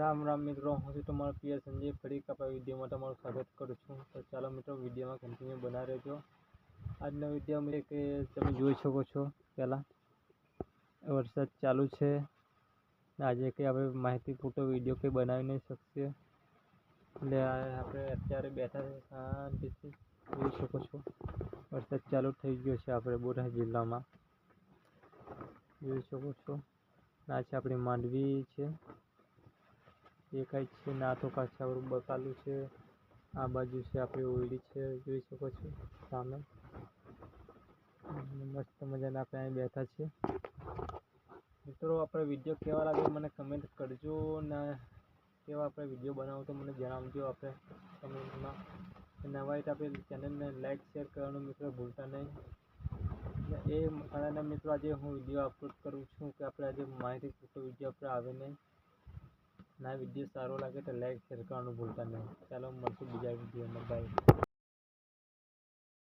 રામ રામ મિત્રો, હું છું તમારો પ્રિય સંજય ફરી આપણા વિડીયોમાં તમારું સ્વાગત કરું છું. તો ચાલો મિત્રો, વિડીયોમાં કન્ટિન્યુ બના રહેજો. આજનો વીડિયો કે તમે જોઈ શકો છો પહેલાં, વરસાદ ચાલુ છે. આજે કંઈ આપણે માહિતી પૂરતો વીડિયો કંઈ બનાવી નહીં શકીએ. એટલે આપણે અત્યારે બેઠા શાંતિથી જોઈ શકો છો. વરસાદ ચાલુ થઈ ગયો છે આપણે બોટાદ જિલ્લામાં. જોઈ શકો છો. આ છે આપણી માંડવી છે. દેખાય છે ના તો કાછાવાળું બકાલું છે. આ બાજુ છે આપણી ઓરડી છે, જોઈ શકો છો સામે. મસ્ત મજાના આપણે અહીં બેઠા છીએ. મિત્રો, આપણે વીડિયો કેવા લાગે મને કમેન્ટ કરજો ને કેવા આપણે વીડિયો બનાવો તો મને જણાવજો આપણે કમેન્ટમાં નવા હોય તો આપણે ચેનલને લાઈક શેર કરવાનું મિત્રો ભૂલતા નહીં. એ કારણે મિત્રો, આજે હું વીડિયો અપલોડ કરું છું કે આપણે આજે માહિતી પૂરતો વીડિયો આપણે આવે નહીં. ના વીડિયો સારો લાગે તો લાઈક શેર કરવાનું ભૂલતા નહીં. ચાલો, મળશું બીજા વિડીયોમાં બાય